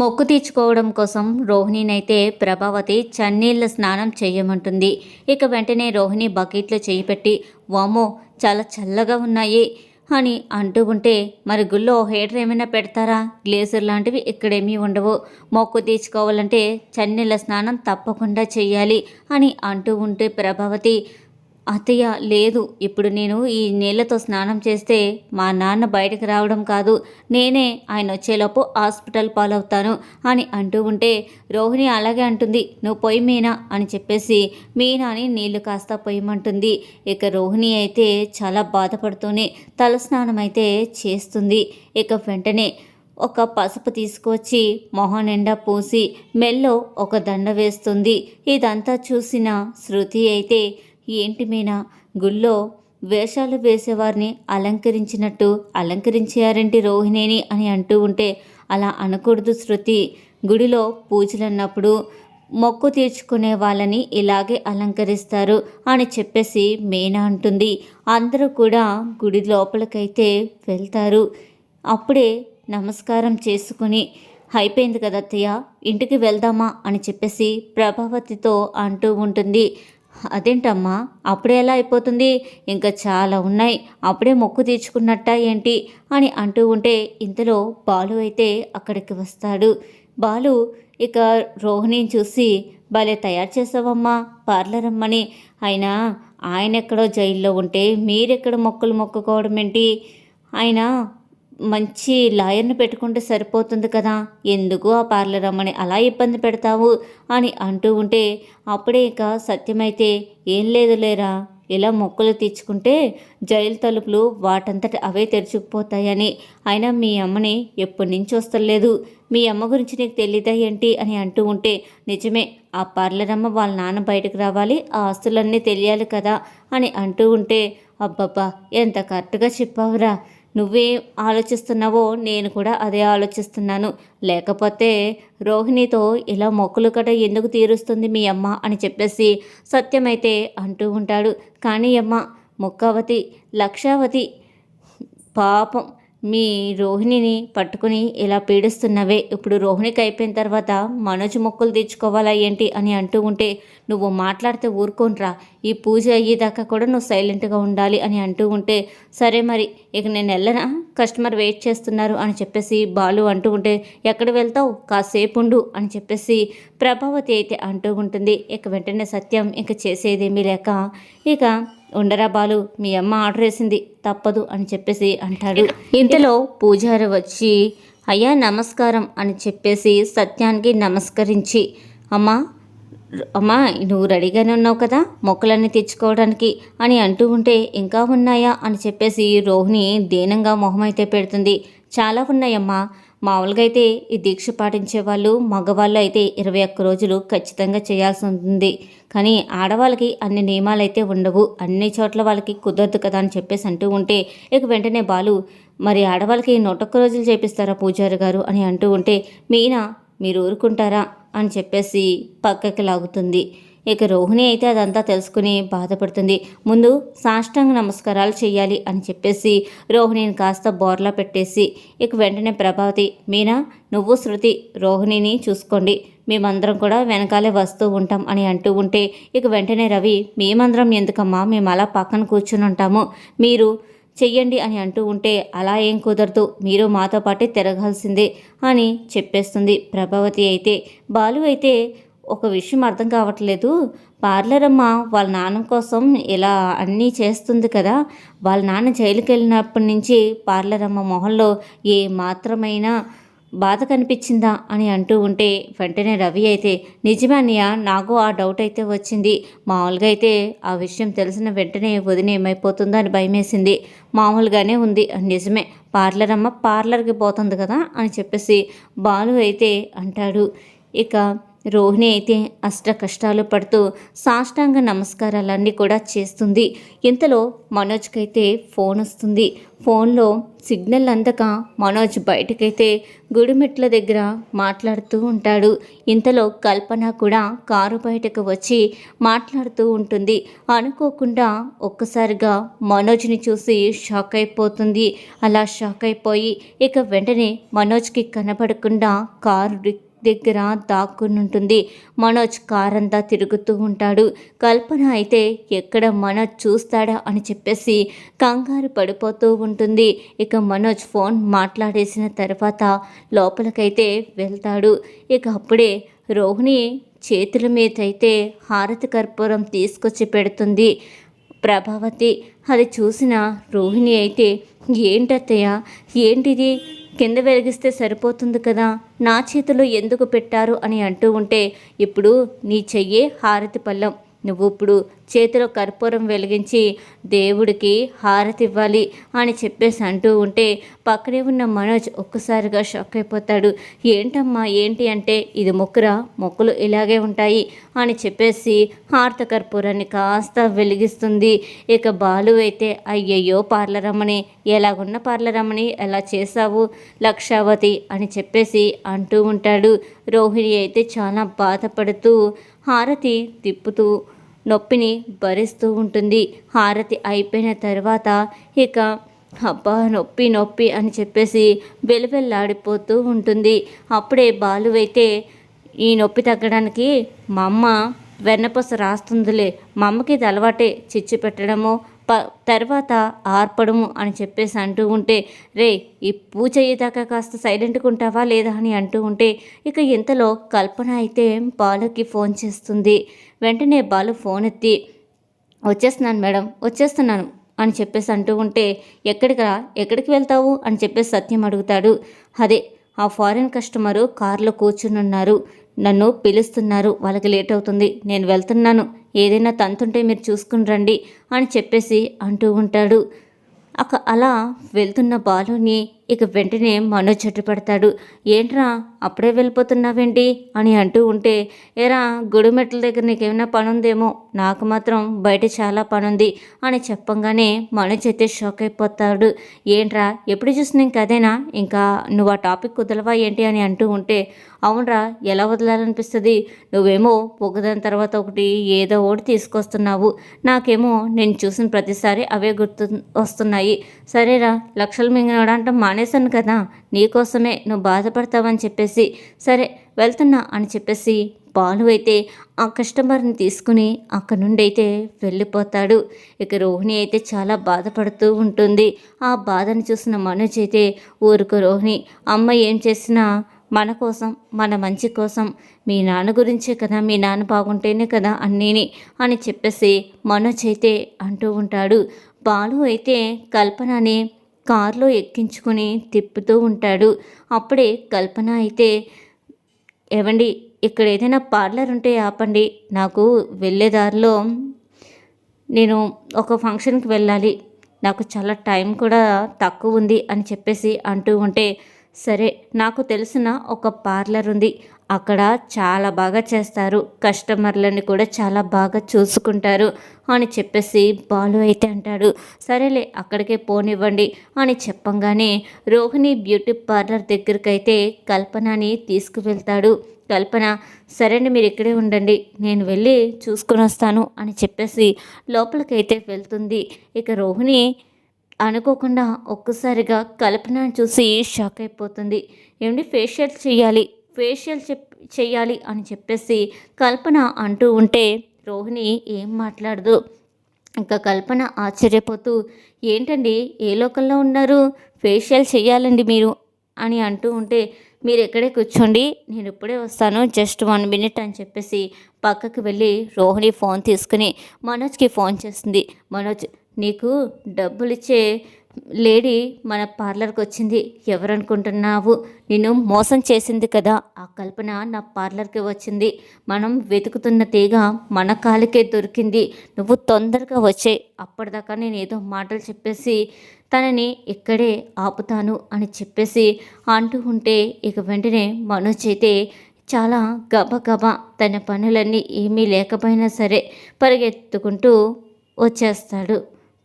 మొక్కు తీర్చుకోవడం కోసం రోహిణినైతే ప్రభావతి చన్నీళ్ళ స్నానం చేయమంటుంది. ఇక వెంటనే రోహిణి బకెట్లో చేయి పెట్టి వామో చాలా చల్లగా ఉన్నాయి అని అంటూ ఉంటే మరి గుళ్ళో హీటర్ ఏమైనా పెడతారా? గ్లేజర్ లాంటివి ఇక్కడేమీ ఉండవు. మొక్కు తీర్చుకోవాలంటే చన్నీళ్ళ స్నానం తప్పకుండా చేయాలి అని అంటూ ఉంటే ప్రభావతి అత్తయ్య లేదు. ఇప్పుడు నేను ఈ నీళ్ళతో స్నానం చేస్తే మా నాన్న బయటకు రావడం కాదు. నేనే ఆయన వచ్చేలోపు హాస్పిటల్ పాలవుతాను అని అంటూ ఉంటే రోహిణి అలాగే అంటుంది. నువ్వు పొయ్యి మీనా అని చెప్పేసి మీనాని నీళ్ళు కాస్త పొయ్యమంటుంది ఇక రోహిణి అయితే చాలా బాధపడుతూనే తల స్నానం అయితే చేస్తుంది. ఇక వెంటనే ఒక పసుపు తీసుకొచ్చి మొహం నిండా పూసి మెల్లో ఒక దండ వేస్తుంది. ఇదంతా చూసిన శృతి అయితే ఏంటి మీనా? గుళ్ళో వేషాలు వేసేవారిని అలంకరించినట్టు అలంకరించారేంటి రోహిణిని అని అంటూ ఉంటే అలా అనకూడదు శృతి. గుడిలో పూజలన్నప్పుడు మొక్కు తీర్చుకునే వాళ్ళని ఇలాగే అలంకరిస్తారు అని చెప్పేసి మీనా అంటుంది. అందరూ కూడా గుడి లోపలికైతే వెళ్తారు. అప్పుడే నమస్కారం చేసుకుని అయిపోయింది కదా అత్తయ్య ఇంటికి వెళ్దామా? అని చెప్పేసి ప్రభావతితో అంటూ ఉంటుంది. అదేంటమ్మా? అప్పుడే ఎలా అయిపోతుంది? ఇంకా చాలా ఉన్నాయి. అప్పుడే మొక్కు తీర్చుకున్నట్ట ఏంటి? అని అంటూ ఉంటే ఇంతలో బాలు అయితే అక్కడికి వస్తాడు. బాలు ఇక రోహిణిని చూసి భలే తయారు చేసావమ్మా పార్లర్ అమ్మని అయినా ఆయన ఎక్కడో జైల్లో ఉంటే మీరెక్కడ మొక్కలు మొక్కుకోవడం ఏంటి ఆయన మంచి లాయర్ని పెట్టుకుంటే సరిపోతుంది కదా? ఎందుకు ఆ పార్లర్ అమ్మని అలా ఇబ్బంది పెడతావు? అని అంటూ ఉంటే అప్పుడే ఇక సత్యమైతే ఏం లేదు లేరా? ఇలా మొక్కలు తెచ్చుకుంటే జైలు తలుపులు వాటంతట అవే తెరుచుకుపోతాయని అయినా మీ అమ్మని ఎప్పటి నుంచి వస్తలేదు? మీ అమ్మ గురించి నీకు తెలీదా ఏంటి? అని అంటూ ఉంటే నిజమే ఆ పార్లర్ అమ్మ వాళ్ళ నాన్న బయటకు రావాలి ఆ ఆస్తులన్నీ తెలియాలి కదా? అని అంటూ ఉంటే అబ్బబ్బా ఎంత కరెక్ట్గా చెప్పావురా? నువ్వేం ఆలోచిస్తున్నావో నేను కూడా అదే ఆలోచిస్తున్నాను. లేకపోతే రోహిణితో ఇలా మొక్కులు కట ఎందుకు తీరుస్తుంది మీ అమ్మ అని చెప్పేసి సత్యమైతే అంటూ ఉంటాడు. కానీ అమ్మ మొక్కవతి లక్షావతి పాపం మీ రోహిణిని పట్టుకుని ఇలా పీడిస్తున్నవే. ఇప్పుడు రోహిణికి అయిపోయిన తర్వాత మనోజ్ మొక్కులు తెచ్చుకోవాలా ఏంటి అని అంటూ ఉంటే నువ్వు మాట్లాడితే ఊరుకోనరా. ఈ పూజ అయ్యేదాకా కూడా నువ్వు సైలెంట్గా ఉండాలి అని అంటూ ఉంటే సరే మరి ఇక నేను వెళ్ళనా? కస్టమర్ వెయిట్ చేస్తున్నారు అని చెప్పేసి బాలు అంటూ ఉంటే ఎక్కడ వెళ్తావు? కాసేపు ఉండు అని చెప్పేసి ప్రభావతి అయితే అంటూ ఉంటుంది. ఇక వెంటనే సత్యం ఇక చేసేదేమీ లేక ఇక ఉండరా బాలు మీ అమ్మ ఆర్డర్ వేసింది తప్పదు అని చెప్పేసి అంటాడు. ఇంతలో పూజారి వచ్చి అయ్యా నమస్కారం అని చెప్పేసి సత్యానికి నమస్కరించి అమ్మా అమ్మా నువ్వు రెడీగానే ఉన్నావు కదా మొక్కలన్నీ తెచ్చుకోవడానికి అని అంటూ ఉంటే ఇంకా ఉన్నాయా అని చెప్పేసి రోహిణి దీనంగా మొహం అయితే పెడుతుంది. చాలా ఉన్నాయమ్మా. మామూలుగా అయితే ఈ దీక్ష పాటించే వాళ్ళు మగవాళ్ళు అయితే ఇరవై ఒక్క రోజులు ఖచ్చితంగా చేయాల్సి ఉంటుంది. కానీ ఆడవాళ్ళకి అన్ని నియమాలు అయితే ఉండవు. అన్ని చోట్ల వాళ్ళకి కుదరదు కదా అని చెప్పేసి అంటూ ఉంటే ఇక వెంటనే బాలు మరి ఆడవాళ్ళకి నూటొక్క రోజులు చేపిస్తారా పూజారి గారు? అని అంటూ ఉంటే మీనా మీరు ఊరుకుంటారా? అని చెప్పేసి పక్కకి లాగుతుంది. ఇక రోహిణి అయితే అదంతా తెలుసుకుని బాధపడుతుంది. ముందు సాష్టాంగ నమస్కారాలు చేయాలి అని చెప్పేసి రోహిణిని కాస్త బోర్లా పెట్టేసి ఇక వెంటనే ప్రభావతి మీనా నువ్వు శృతి రోహిణిని చూసుకోండి. మేమందరం కూడా వెనకాలే వస్తూ ఉంటాం అని అంటూ ఉంటే ఇక వెంటనే రవి మేమందరం ఎందుకమ్మా? మేము అలా పక్కన కూర్చుని ఉంటాము. మీరు చెయ్యండి అని అంటూ ఉంటే అలా ఏం కుదరదు. మీరు మాతో పాటే తిరగాల్సిందే అని చెప్పేస్తుంది ప్రభావతి అయితే. బాలు అయితే ఒక విషయం అర్థం కావట్లేదు. పార్లర్ అమ్మ వాళ్ళ నాన్న కోసం ఇలా అన్నీ చేస్తుంది కదా. వాళ్ళ నాన్న జైలుకి వెళ్ళినప్పటి నుంచి పార్లర్ అమ్మ మొహంలో ఏ మాత్రమైనా బాధ కనిపించిందా అని అంటూ ఉంటే వెంటనే రవి అయితే నిజమే అన్నయ్య నాకు ఆ డౌట్ అయితే వచ్చింది. మామూలుగా అయితే ఆ విషయం తెలిసిన వెంటనే వదిన ఏమైపోతుందో అని భయమేసింది. మామూలుగానే ఉంది. నిజమే పార్లర్ అమ్మ పార్లర్కి పోతుంది కదా అని చెప్పేసి బాలు అయితే అంటాడు. ఇక రోహిణి అయితే అష్ట కష్టాలు పడుతూ సాష్టాంగ నమస్కారాలన్నీ కూడా చేస్తుంది. ఇంతలో మనోజ్కి అయితే ఫోన్ వస్తుంది. ఫోన్లో సిగ్నల్ అందక మనోజ్ బయటకైతే గుడిమెట్ల దగ్గర మాట్లాడుతూ ఉంటాడు. ఇంతలో కల్పన కూడా కారు బయటకు వచ్చి మాట్లాడుతూ ఉంటుంది. అనుకోకుండా ఒక్కసారిగా మనోజ్ని చూసి షాక్ అయిపోతుంది. అలా షాక్ అయిపోయి ఇక వెంటనే మనోజ్కి కనబడకుండా కారు దగ్గర దాక్కునుంటుంది. మనోజ్ కారంతా తిరుగుతూ ఉంటాడు. కల్పన అయితే ఎక్కడ మనోజ్ చూస్తాడా అని చెప్పేసి కంగారు పడిపోతూ ఉంటుంది. ఇక మనోజ్ ఫోన్ మాట్లాడేసిన తర్వాత లోపలికైతే వెళ్తాడు. ఇక అప్పుడే రోహిణి చేతుల మీద అయితే హారతి కర్పూరం తీసుకొచ్చి పెడుతుంది. ప్రభావతి అది చూసిన రోహిణి అయితే ఏంటత్తయ్య? ఏంటిది? కింద వెలిగిస్తే సరిపోతుంది కదా? నా చేతిలో ఎందుకు పెట్టారు అని అంటూ ఉంటే ఇప్పుడు నీ చెయ్యే హారతి పళ్ళం. నువ్వు ఇప్పుడు చేతిలో కర్పూరం వెలిగించి దేవుడికి హారతి ఇవ్వాలి అని చెప్పేసి అంటూ ఉంటే పక్కనే ఉన్న మనోజ్ ఒక్కసారిగా షాక్ అయిపోతాడు. ఏంటమ్మా ఏంటి అంటే ఇది మొక్కురా? మొక్కులు ఇలాగే ఉంటాయి అని చెప్పేసి హారత కర్పూరాన్ని కాస్త వెలిగిస్తుంది. ఇక బాలు అయితే అయ్యయ్యో పార్లరమ్మని ఎలాగున్న పార్లరమ్మని ఎలా చేశావు లక్షావతి అని చెప్పేసి అంటూ ఉంటాడు. రోహిణి అయితే చాలా బాధపడుతూ హారతి తిప్పుతూ నొప్పిని భరిస్తూ ఉంటుంది. హారతి అయిపోయిన తర్వాత ఇక అబ్బా నొప్పి నొప్పి అని చెప్పేసి వెలువెల్లాడిపోతూ ఉంటుంది. అప్పుడే బాలు అయితే ఈ నొప్పి తగ్గడానికి మా అమ్మ వెన్నపూస రాస్తుందిలే. మా అమ్మకి ఇది అలవాటే. చిచ్చు పెట్టడము ప తర్వాత ఆర్పడము అని చెప్పేసి అంటూ ఉంటే రే ఈ పూజ అయ్యేదాకా కాస్త సైలెంట్గా ఉంటావా లేదా అని అంటూ ఉంటే ఇక ఇంతలో కల్పన అయితే బాలుకి ఫోన్ చేస్తుంది. వెంటనే బాలు ఫోన్ ఎత్తి వచ్చేస్తున్నాను మేడం వచ్చేస్తున్నాను అని చెప్పేసి అంటూ ఉంటే ఎక్కడికి రా ఎక్కడికి వెళ్తావు? అని చెప్పేసి సత్యం అడుగుతాడు. అదే ఆ ఫారిన్ కస్టమరు కారులో కూర్చునున్నారు. నన్ను పిలుస్తున్నారు. వాళ్ళకి లేట్ అవుతుంది. నేను వెళ్తున్నాను. ఏదైనా తంతుంటే మీరు చూసుకుని రండి అని చెప్పేసి అంటూ ఉంటాడు. అక అలా వెళ్తున్న బాలుని ఇక వెంటనే మనో పెడతాడు. ఏంట్రా అప్పుడే వెళ్ళిపోతున్నావేంటి? అని అంటూ ఉంటే ఏరా గుడిమెట్ల దగ్గర నీకేమైనా పని ఉందేమో నాకు మాత్రం బయట చాలా పనుంది అని చెప్పంగానే మనోజ్ అయితే షాక్ అయిపోతాడు. ఏంట్రా ఎప్పుడు చూసిన ఇంకదేనా ఇంకా నువ్వు ఆ టాపిక్ కుదలవా ఏంటి? అని అంటూ ఉంటే అవునరా ఎలా వదలాలనిపిస్తుంది? నువ్వేమో ఒకదాని తర్వాత ఒకటి ఏదో ఒకటి తీసుకొస్తున్నావు. నాకేమో నేను చూసిన ప్రతిసారి అవే గుర్తు వస్తున్నాయి. సరేరా లక్షలు మింగినడంటే మానేశాను కదా నీకోసమే నువ్వు బాధపడతావని చెప్పేసి. సరే వెళ్తున్నా అని చెప్పేసి బాలు అయితే ఆ కస్టమర్ని తీసుకుని అక్కడ నుండి అయితే వెళ్ళిపోతాడు. ఇక రోహిణి అయితే చాలా బాధపడుతూ ఉంటుంది. ఆ బాధను చూసిన మనోజ్ అయితే ఊరుకు రోహిణి అమ్మ ఏం చేసినా మన కోసం మన మంచి కోసం మీ నాన్న గురించే కదా మీ నాన్న బాగుంటేనే కదా అన్నీని అని చెప్పేసి మనోజ్ అయితే అంటూ ఉంటాడు. బాలు అయితే కల్పనని కారులో ఎక్కించుకొని తిప్పుతూ ఉంటాడు. అప్పుడే కల్పన అయితే ఏవండి ఇక్కడ ఏదైనా పార్లర్ ఉంటే ఆపండి. నాకు వెళ్ళేదారిలో నేను ఒక ఫంక్షన్కి వెళ్ళాలి. నాకు చాలా టైం కూడా తక్కువ ఉంది అని చెప్పేసి అంటూ ఉంటే సరే నాకు తెలిసిన ఒక పార్లర్ ఉంది. అక్కడ చాలా బాగా చేస్తారు. కస్టమర్లని కూడా చాలా బాగా చూసుకుంటారు అని చెప్పేసి బాలు అయితే అంటాడు. సరేలే అక్కడికే పోనివ్వండి అని చెప్పంగానే రోహిణి బ్యూటీ పార్లర్ దగ్గరికి అయితే కల్పనని తీసుకువెళ్తాడు. కల్పన సరే మీరు ఇక్కడే ఉండండి. నేను వెళ్ళి చూసుకుని వస్తాను అని చెప్పేసి లోపలికైతే వెళ్తుంది. ఇక రోహిణి అనుకోకుండా ఒక్కసారిగా కల్పనను చూసి షాక్ అయిపోతుంది. ఏమిటి ఫేషియల్ చేయాలి. ఫేషియల్ చెప్ చెయ్యాలి అని చెప్పేసి కల్పన అంటూ ఉంటే రోహిణి ఏం మాట్లాడదు. ఇంకా కల్పన ఆశ్చర్యపోతూ ఏంటండి? ఏ లోకల్లో ఉన్నారు? ఫేషియల్ చేయాలండి మీరు? అని అంటూ ఉంటే మీరు ఎక్కడే కూర్చోండి నేను ఇప్పుడే వస్తాను జస్ట్ వన్ మినిట్ అని చెప్పేసి పక్కకు వెళ్ళి రోహిణి ఫోన్ తీసుకుని మనోజ్కి ఫోన్ చేస్తుంది. మనోజ్ నీకు డబ్బులు ఇచ్చే లేడీ మన పార్లర్కి వచ్చింది. ఎవరనుకుంటున్నావు? నేను మోసం చేసింది కదా. ఆ కల్పన నా పార్లర్కి వచ్చింది. మనం వెతుకుతున్న తీగ మన కాలికే దొరికింది. నువ్వు తొందరగా వచ్చే అప్పటిదాకా నేను ఏదో మాటలు చెప్పేసి తనని ఇక్కడే ఆపుతాను అని చెప్పేసి అంటూ ఉంటే ఇక వెంటనే మనోజ్ అయితే చాలా గబగబా తన పనులన్నీ ఏమీ లేకపోయినా సరే పరిగెత్తుకుంటూ వచ్చేస్తాడు.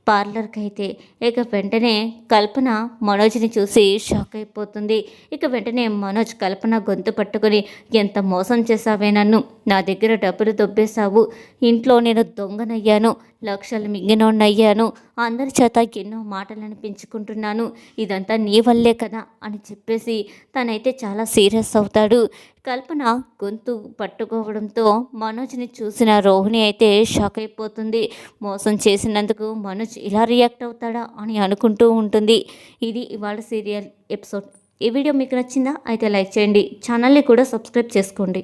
పార్లర్కి అయితే ఇక వెంటనే కల్పన మనోజ్ని చూసి షాక్ అయిపోతుంది. ఇక వెంటనే మనోజ్ కల్పన గొంతు పట్టుకొని ఎంత మోసం చేశావే నన్ను? నా దగ్గర డబ్బులు దొబ్బేశావు. ఇంట్లో నేను దొంగనయ్యాను. లక్షలు మింగినోన్నయ్యాను. అందరి చేత ఎన్నో మాటలు అనిపించుకుంటున్నాను ఇదంతా నీ వల్లే కదా అని చెప్పేసి తనైతే చాలా సీరియస్ అవుతాడు. కల్పన గొంతు పట్టుకోవడంతో మనోజ్ని చూసిన రోహిణి అయితే షాక్ అయిపోతుంది. మోసం చేసినందుకు మనోజ్ ఇలా రియాక్ట్ అవుతాడా అని అనుకుంటూ ఉంటుంది. ఇది ఇవాళ సీరియల్ ఎపిసోడ్. ఈ వీడియో మీకు నచ్చిందా? అయితే లైక్ చేయండి. ఛానల్ని కూడా సబ్స్క్రైబ్ చేసుకోండి.